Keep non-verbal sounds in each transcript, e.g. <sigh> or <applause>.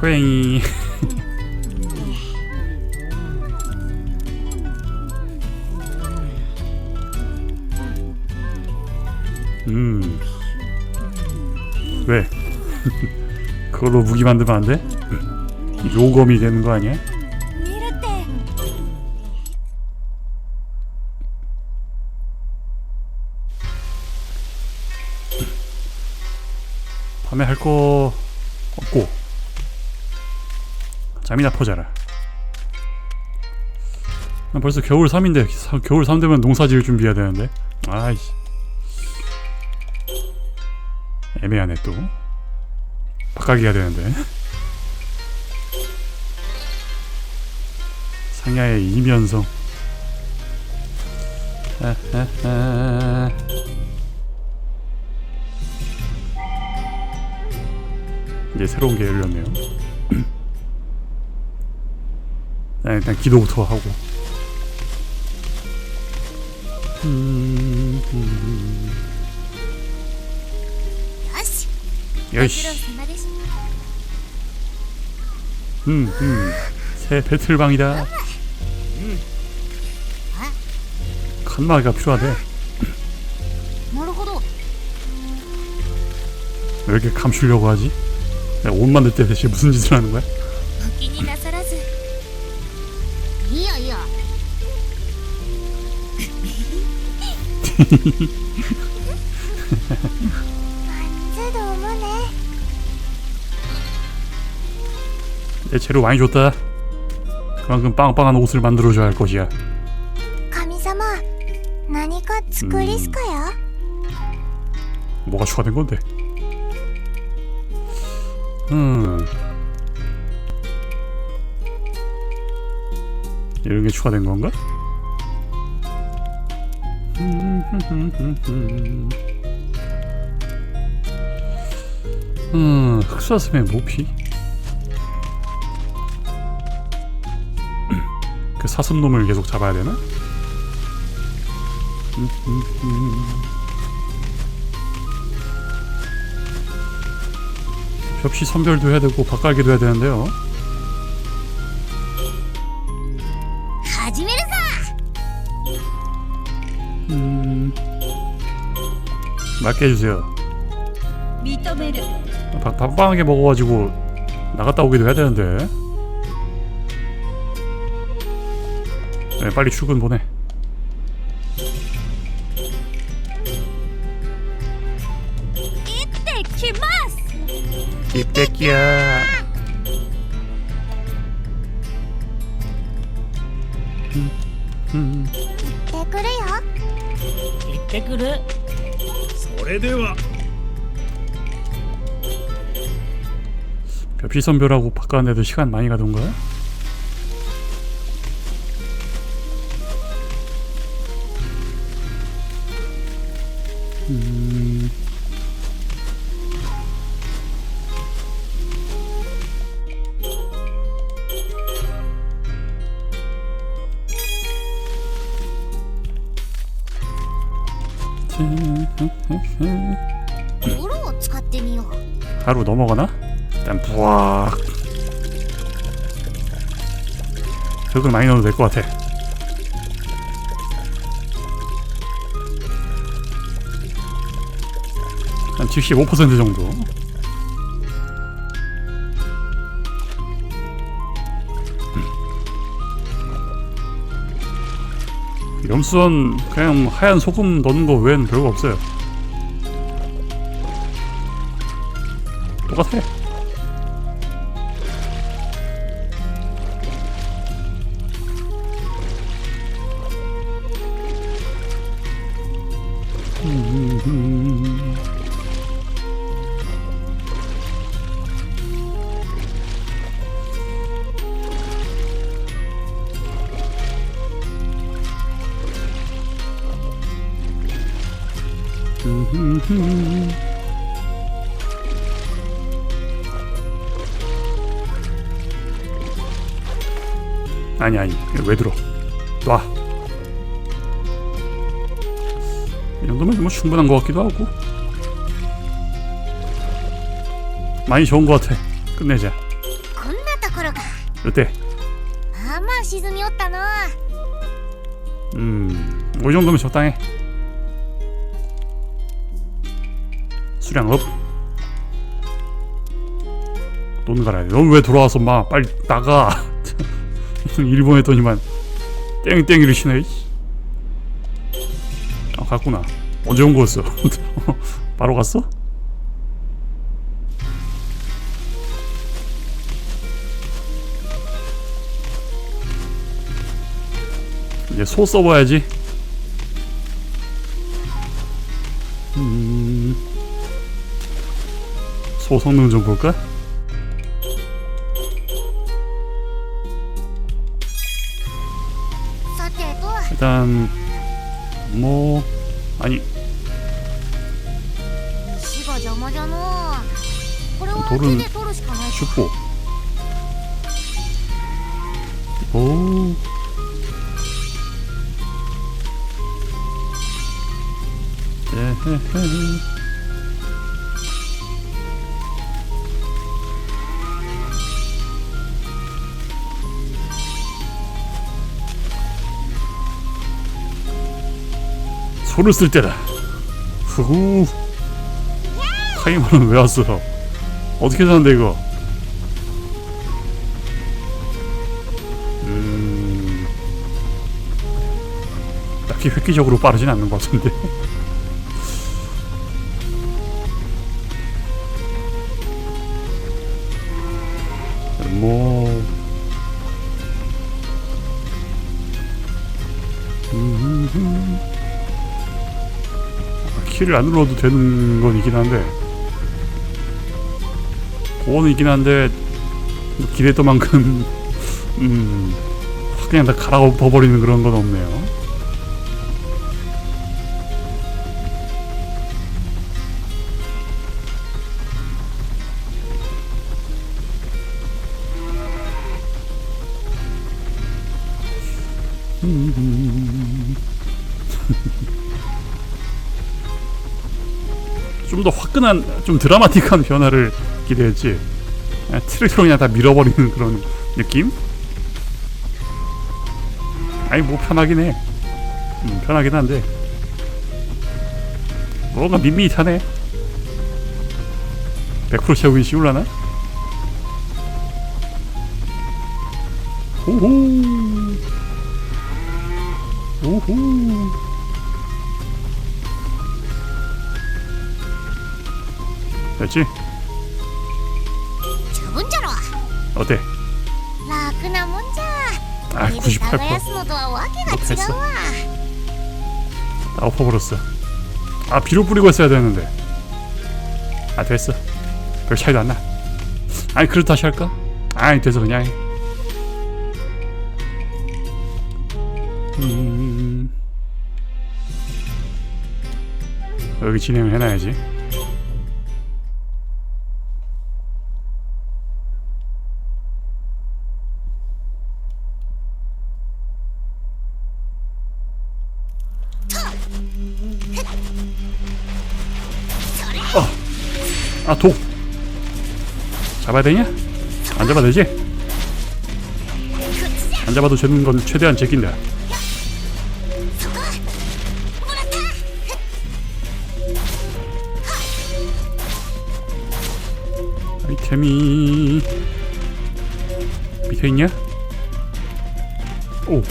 고양이 <laughs> 음 왜? <laughs> 그걸로 무기 만들면 안 돼? 요검이 되는 거 아니야? 밤에 할거 잠이나 퍼자라. 난 벌써 겨울 3인데 겨울 3 되면 농사 지을 준비해야 되는데. 아이씨. 애매하네 또. 바꿔기 해야 되는데. 상야의 이면성. 이제 새로운 게 열렸네요. 네, 일단 기도부터 하고. 음, 음. 여시. 음, 음. 새 배틀방이다. 칸막이가 필요하대. 왜 이렇게 감추려고 하지? 내옷 만들 때 대체 무슨 짓을 하는 거야? 완전 너무네. 내 재료 많이 줬다. 그만큼 빵빵한 옷을 만들어줘야 할 것이야. 감사마, 나니까 스크리스카야. 뭐가 추가된 건데? 음. 이런 게 추가된 건가? 음, 흑수사슴의 모피? 그 사슴놈을 계속 잡아야 되나? 접시 선별도 해야 되고 바깔기도 해야 되는데요. 맞게 해주세요. 認める 바, 빵빵하게 먹어가지고 나갔다 오기도 해야 되는데. 네, 빨리 출근 보내. 때きます 입대끼야. 음, 行ってくるよ行ってくるそ れでは 벽시 선별하고 바꿨는데도 시간 많이 가던가? 음... 하루 넘어가나? 일단 부악. 흙을 많이 넣어도 될 것 같아. 한 75% 정도 염수원 그냥 하얀 소금 넣는 거 외엔 별거 없어요. 똑같아 아니 아니 왜 들어 놔 이정도면 뭐 충분한 것 같기도 하고 많이 좋은 것 같아 끝내자 어때? 아마 시즌이었다 나. 음, 이 정도면 적당해. 수량 업. 돈 갈아야 돼. 넌왜 돌아와서 막 빨리 나가. 일본 했더니만 땡땡이를. 이씨. 아 갔구나. 언제 온 거였어? <laughs> 바로 갔어? 이제 소 써봐야지. 성능 좀 볼까? 소를 쓸 때다. 후. 카이머는 왜 왔어? 어떻게 사는데 이거? 음... 딱히 획기적으로 빠르진 않는 것 같은데. 키를 안 눌러도 되는 건 있긴 한데 그거는 있긴 한데 기대했던 만큼 <laughs> 음확 그냥 다 갈아엎어버리는 그런 건 없네요 좀 더 화끈한 좀 드라마틱한 변화를 기대했지. 그냥 트랙으로 그냥 다 밀어버리는 그런 느낌? 아니 뭐 편하긴 해. 음, 편하긴 한데. 뭔가 밋밋하네. 100% 채우기 쉬울라나? 호호! 오호 됐지? 저분 저러. 어때? 라그나 문자. 아, 98%. 높아있어 나 엎어버렸어. 아, 비료 뿌리고 했어야 되는데. 아, 됐어. 별 차이도 안 나. 아니, 그걸 다시 할까? 아니, 돼서 그냥. 음. 여기 진행을 해놔야지. 아, 독! 잡아야 되냐? 안 잡아도 되지? 안 잡아도 되는 건 최대한 제낀다. 아이템이 밑에 있냐? 오.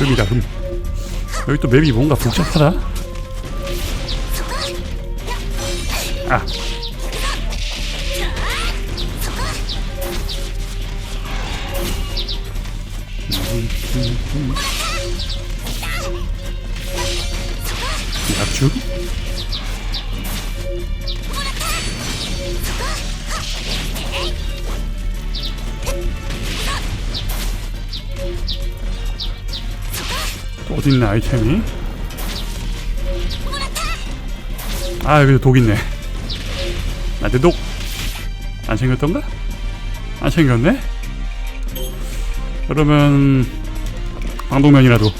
금이다 금. 여기 또 맵이 뭔가 복잡하다. 아. 약주? 어딨나 아이템이? 아 여기 독 있네 나한테 독! 안 챙겼던가? 안 챙겼네? 그러면 방독면이라도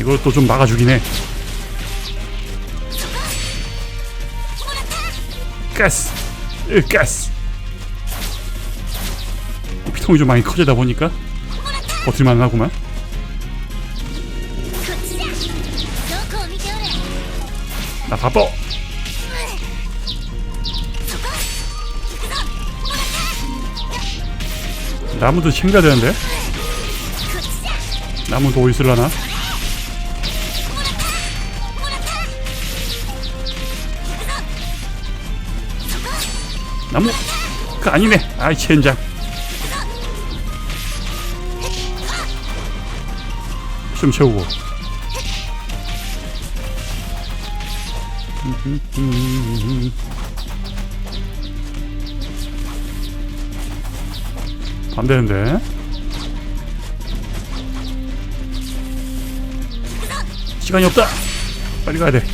이것도 좀 막아주긴 해 가스 으, 가스 이 피통이 좀 많이 커지다 보니까 버틸만 하구만 나 바빠 나무도 챙겨야 되는데? 나무도 어디 있을라나? 나무? 그 아니네. 아이 젠장. 좀 채우고. 안 되는데. 시간이 없다. 빨리 가야 돼.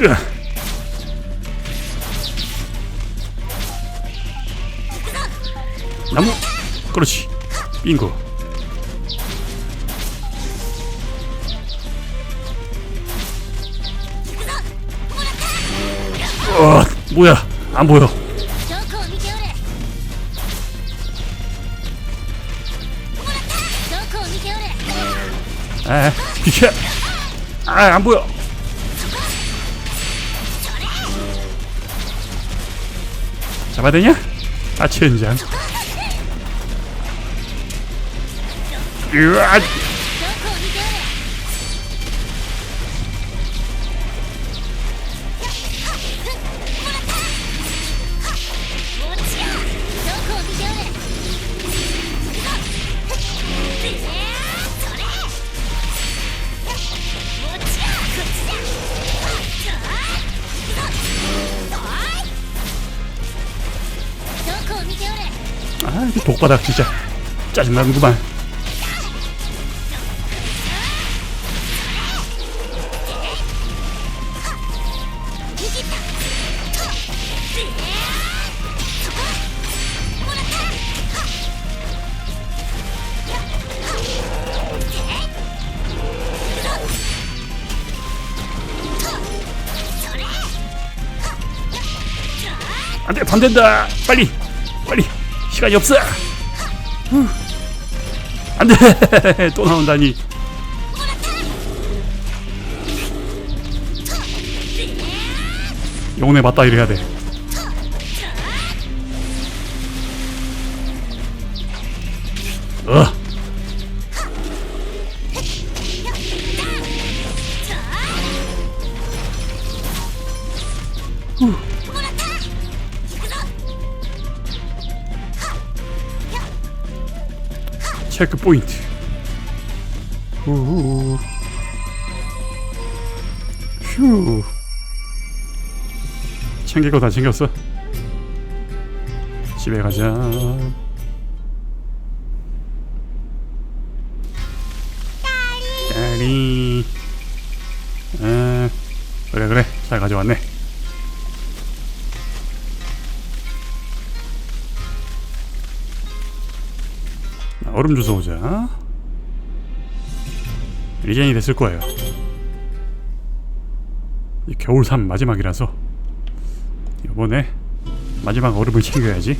으아. 그렇지. 빙고. 어, 뭐야? 안 보여. 아 비켜. 아안 보여. 잡아야 되냐? 아치 현장. 으아! 아, 독바닥 진짜 짜증나는구만. 된다. 빨리, 빨리. 시간이 없어. 후. 안 돼. <laughs> 또 나온다니. 영혼에 맞다 이래야 돼. 어. 체크 포인트. 후. 휴. 챙길 거 다 챙겼어. 집에 가자. 딸이. 아, 그래 그래 잘 가져왔네. 얼음 주워 오자. 리젠이 됐을 거예요. 이 겨울삼 마지막이라서 이번에 마지막 얼음을 챙겨야지.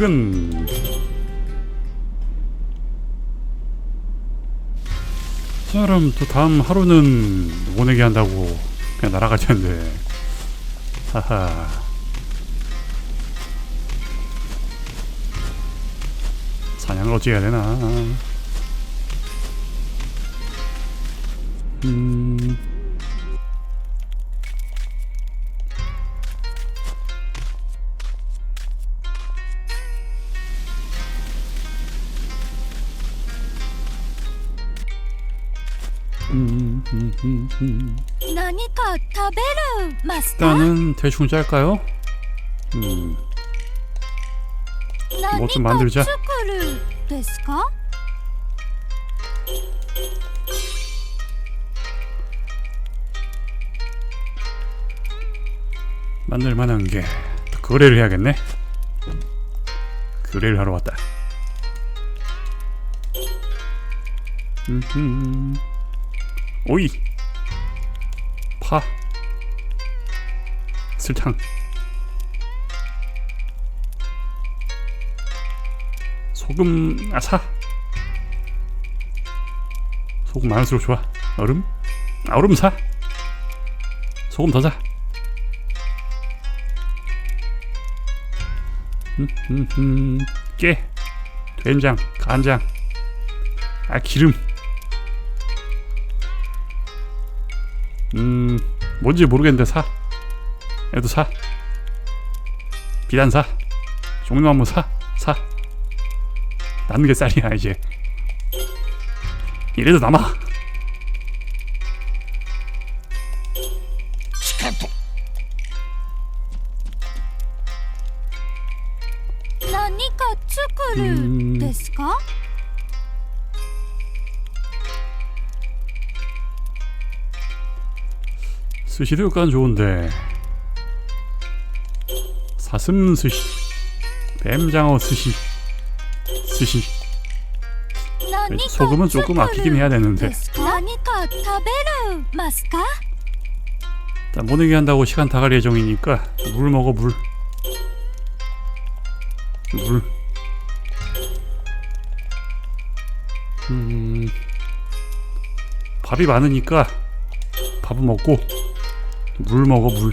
퇴근. 자, 그럼 또 다음 하루는 보내게 한다고 그냥 날아갈 텐데. 하하. 사냥을 어찌 해야 되나. 음. 음, 음, 음, 음. 何か食べるマスター 일단은 대충 짤까요? 음, 何 뭐 좀 か 만들자. 作るですか 만들 만한 게 거래를 해야겠네. 거래를 하러 왔다. 음흠. 오이, 파, 설탕, 소금 아사. 소금 많을수록 좋아. 얼음, 아, 얼음 사. 소금 더 사. 음, 음, 깨, 된장, 간장, 아 기름. 음, 뭔지 모르겠는데 사. 얘도 사. 비단 사. 종류 한번 사. 사. 남는 게 쌀이야 이제. 이래도 남아. 스시도 효과는 좋은데. 사슴 스시 뱀장어 스시 스시. 소금은 조금 아끼긴 해야 되는데. 일단 보내기 한다고 시간 다 갈 예정이니까 물 먹어 물. 물. 음, 밥이 많으니까 밥은 먹고. 물 먹어 물.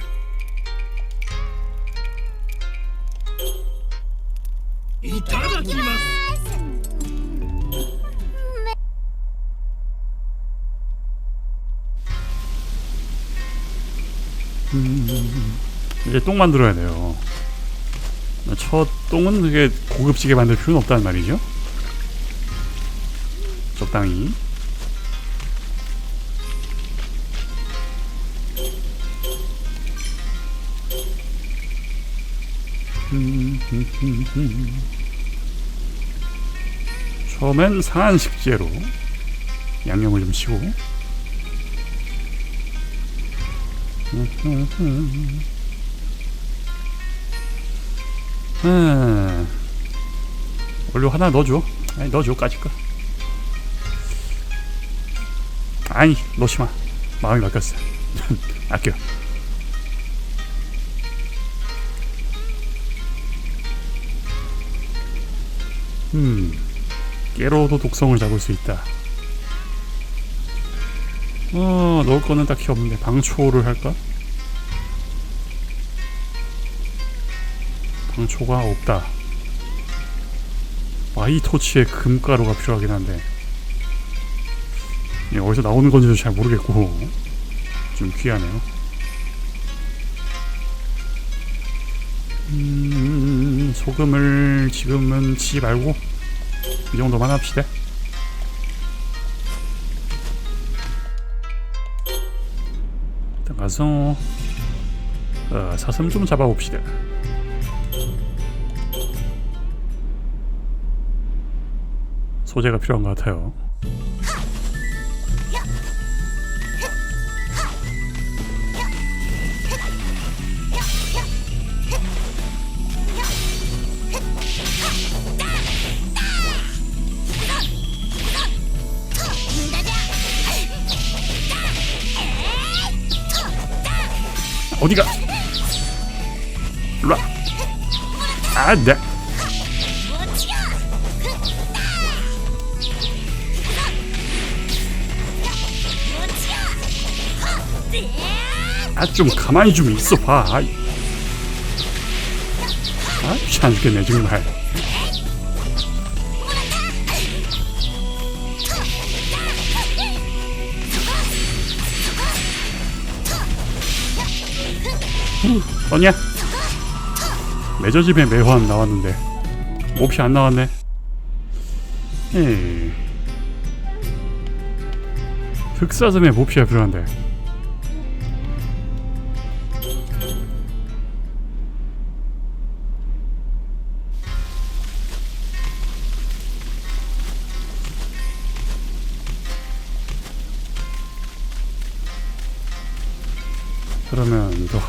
음, 이제 똥 만들어야 돼요. 첫 똥은 그게 고급지게 만들 필요는 없단 말이죠. 적당히. 처음엔 상한 식재로 양념을 좀 치고 음. 원료 하나 넣어줘. 아니 넣어줘 까짓 거. 아니 넣지 마. 마음이 바뀌었어. <laughs> 아껴. 음. 깨로도 독성을 잡을 수 있다. 어 넣을 거는 딱히 없는데 방초를 할까? 방초가 없다. 와이토치의 금가루가 필요하긴 한데 이게 어디서 나오는 건지도 잘 모르겠고 좀 귀하네요. 음, 소금을 지금은 치지 말고 이 정도만 합시다. 일단 가서 어, 사슴 좀 잡아봅시다. 소재가 필요한 것 같아요. 어디가? 와. 아, 네. 아, 좀 가만히 좀 있어 봐. 아이. 아, 귀찮아 죽겠네, 정말. 후, 어냐? 매저집에 매화는 나왔는데 몹시 안 나왔네. 흑사슴의 모피가 필요한데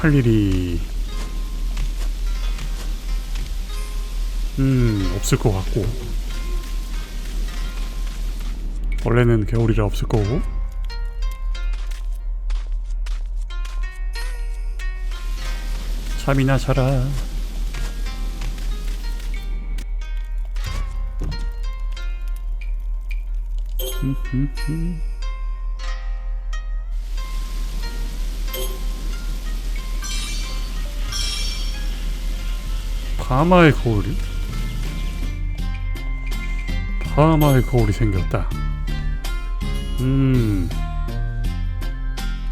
할 일이 음 없을 것 같고. 원래는 겨울이라 없을 거고. 잠이나 자라 파마의 거울이 파마의 거울이 생겼다. 음.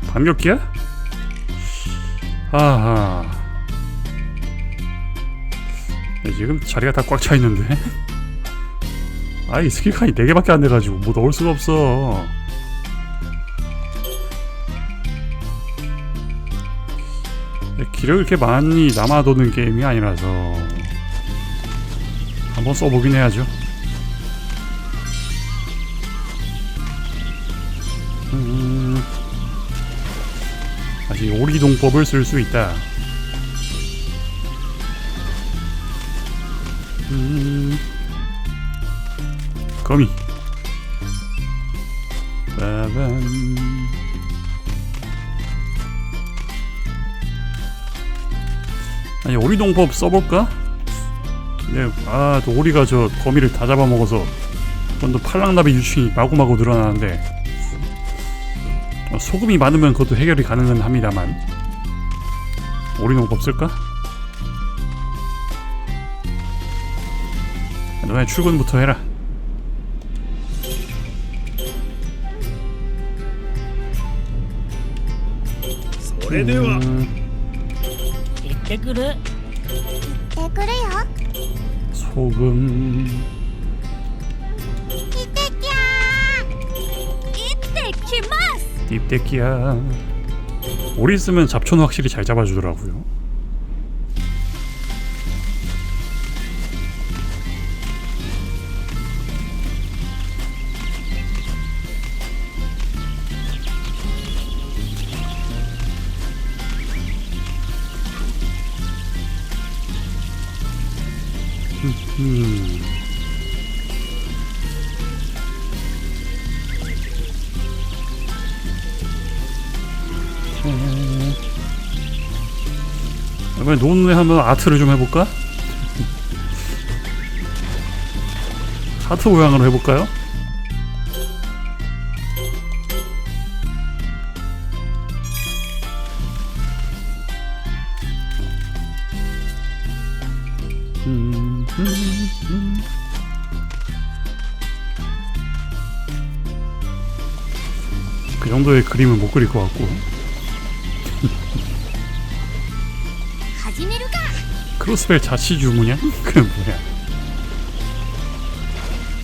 반격기야? 아하. 야, 지금 자리가 다 꽉 차 있는데. <laughs> 아이 스킬칸이 4개밖에 안 돼가지고 뭐 넣을 수가 없어 기력이 이렇게 많이 남아도는 게임이 아니라서 한번 써보긴 해야죠 음, 다시 오리동법을 쓸 수 있다. 음, 거미. 아니 오리 농법 써볼까? 예, 네, 아또 오리가 저 거미를 다 잡아먹어서 먼저 팔랑나비 유충이 마구마구 늘어나는데 어, 소금이 많으면 그것도 해결이 가능은 합니다만 오리 농법 쓸까? 너네 출근부터 해라 음... 왜 그래? 이때 그래요? 소금 이때 꺄! 이때 키마스! 딥데키야 오리 있으면 잡초는 확실히 잘 잡아주더라고요 논에 한번 아트를 좀 해볼까? 하트 모양으로 해볼까요? 그 정도의 그림은 못 그릴 것 같고 <laughs> 크로스벨 자치 주문이야? <laughs> 그 뭐야?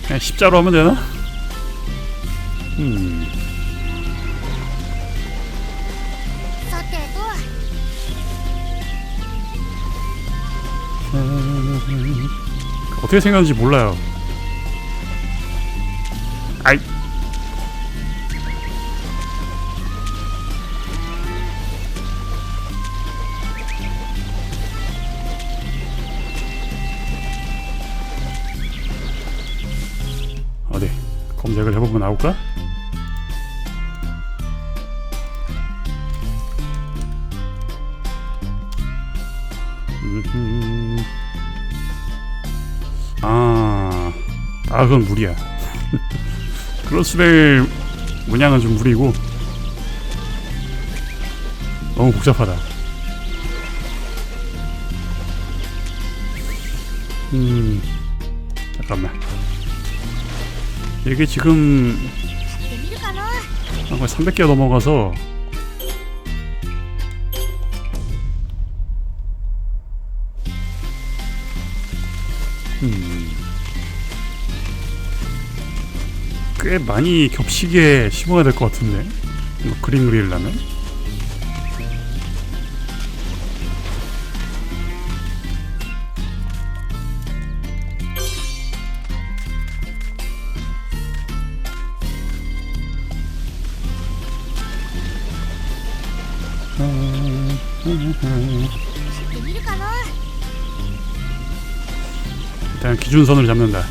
그냥 십자로 하면 되나? 음. 음... 어떻게 생겼는지 몰라요. 음. 아, 아 그건 무리야. <laughs> 크로스벨 문양은 좀 무리고 너무 복잡하다. 음, 잠깐만. 이게 지금 한 300개 넘어가서 꽤 많이 겹치게 심어야 될 것 같은데. 이거 그림 그리려면? 이리가나 일단 기준선을 잡는다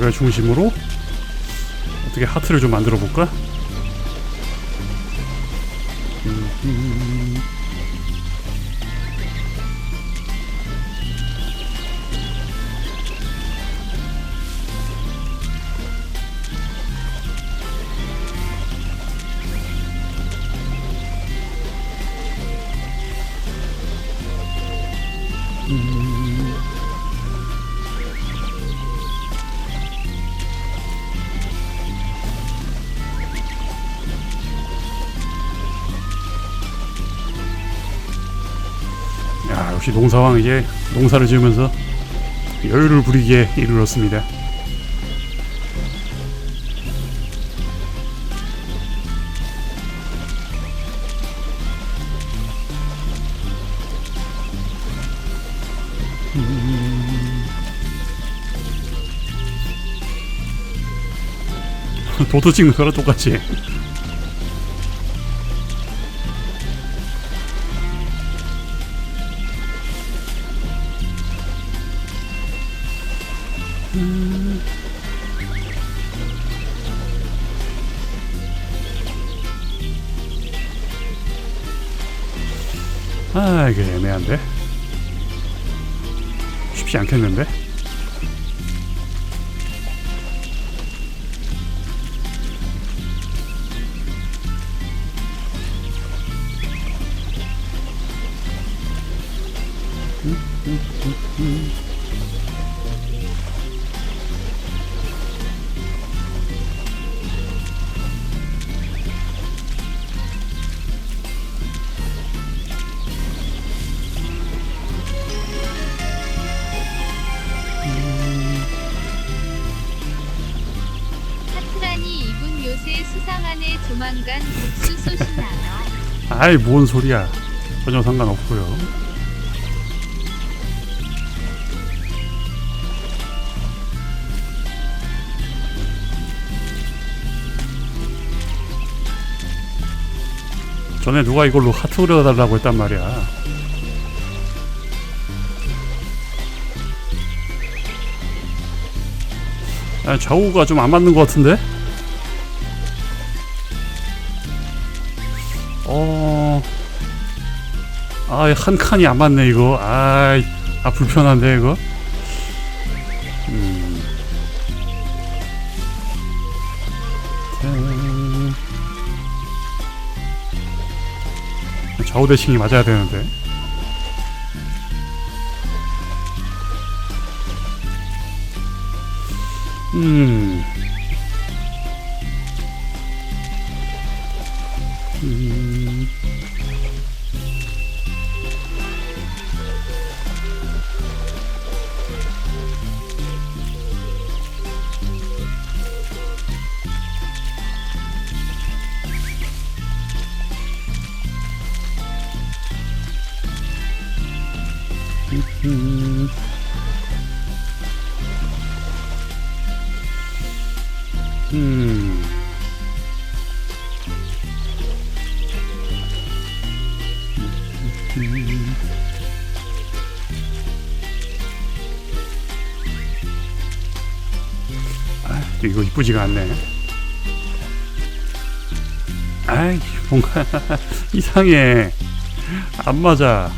이걸 중심으로 어떻게 하트를 좀 만들어 볼까? 역시 농사왕 이제 농사를 지으면서 여유를 부리기에 이르렀습니다. 도트 찍는 거랑 똑같이. 쉽지 않겠는데? 하트라니 아이 뭔 소리야. 전혀 상관없고요. 전에 누가 이걸로 하트 그려달라고 했단 말이야. 아, 좌우가 좀 안 맞는 것 같은데? 아, 한 칸이 안 맞네, 이거. 아, 아 불편한데, 이거. 음. 짠. 좌우 대칭이 맞아야 되는데. 음. 음. 아, 또 이거 이쁘지가 않네. 아이, 뭔가 <laughs> 이상해. 안 맞아.